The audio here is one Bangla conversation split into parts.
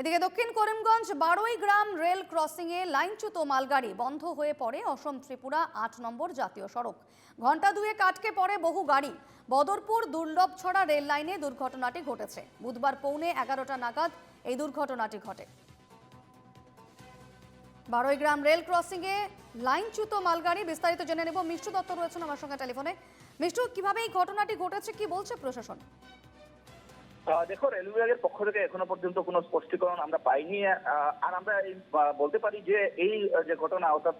এদিকে দক্ষিণ করিমগঞ্জ বারোই গ্রাম রেল ক্রসিংয়ে লাইনচ্যুত মালগাড়ি বন্ধ হয়ে পড়ে অসম ত্রিপুরা আট নম্বর জাতীয় সড়ক। ঘণ্টা দুয়ে কাটকে পড়ে বহু গাড়ি। বদরপুর দুর্লভছড়া রেল লাইনে দুর্ঘটনাটি ঘটেছে। বুধবার পৌনে এগারোটা নাগাদ এই দুর্ঘটনাটি ঘটে। বারোই গ্রাম রেল ক্রসিংয়ে লাইনচ্যুত মালগাড়ি, বিস্তারিত জেনে নেব। মিষ্টু দত্ত রয়েছেন আমার সঙ্গে টেলিফোনে। মিষ্টু, কীভাবে এই ঘটনাটি ঘটেছে, কি বলছে প্রশাসন? দেখো রেল বিভাগের পক্ষ থেকে এখনও পর্যন্ত কোনো স্পষ্টীকরণ আমরা পাইনি। আর আমরা বলতে পারি যে এই যে ঘটনা, অর্থাৎ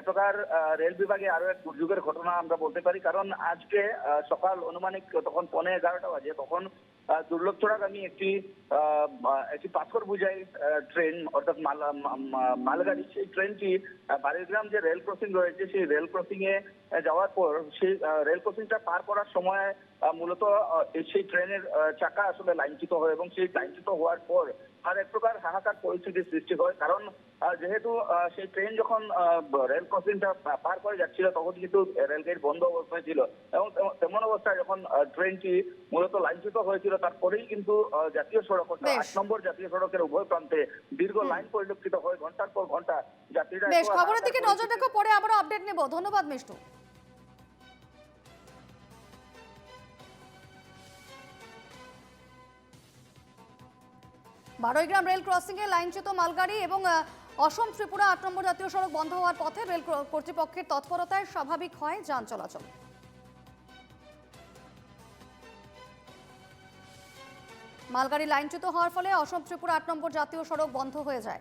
এতকার প্রকার রেল বিভাগে আরও এক দুর্যোগের ঘটনা আমরা বলতে পারি। কারণ আজকে সকাল অনুমানিক তখন পনেরো এগারোটা বাজে, তখন আহ, আমি একটি একটি পাথর বুঝাই ট্রেন অর্থাৎ মালগাড়ি। সেই ট্রেনটি আহ, বাড়িগ্রাম যে রেল ক্রসিং রয়েছে সেই রেল ক্রসিং এ যাওয়ার পর সেই রেল ক্রসিংটা পার করার সময় মূলত সেই ট্রেনের চাকা আসলে লাইনচ্যুত হয় এবং সেই লাইনচ্যুত হওয়ার পর আর এক প্রকার হাহাকার পরিস্থিতির সৃষ্টি হয়। কারণ যেহেতু সেই ট্রেন যখন রেল ক্রসিংটা পার করে যাচ্ছিল তখন কিন্তু রেল গেট বন্ধ অবস্থায় ছিল। এবং তেমন অবস্থায় যখন ট্রেনটি মূলত লাইনচ্যুত হয়েছিল তারপরেই কিন্তু জাতীয় সড়ক আট নম্বর জাতীয় সড়কের উভয় প্রান্তে দীর্ঘ লাইন পরিলক্ষিত হয় ঘণ্টার পর ঘণ্টা যাত্রীরা খবরের দিকে নজর রেখো পরে আবারও আপডেট নেব। ধন্যবাদ মিষ্টু। বারোইগ্রাম রেল ক্রসিংয়ে লাইনচ্যুত মালগাড়ি এবং অসম ত্রিপুরা আট নম্বর জাতীয় সড়ক বন্ধ হওয়ার পথে রেল কর্তৃপক্ষের তৎপরতায় স্বাভাবিক হয় যান চলাচল। মালগাড়ি লাইনচ্যুত হওয়ার ফলে অসম ত্রিপুরা আট নম্বর জাতীয় সড়ক বন্ধ হয়ে যায়।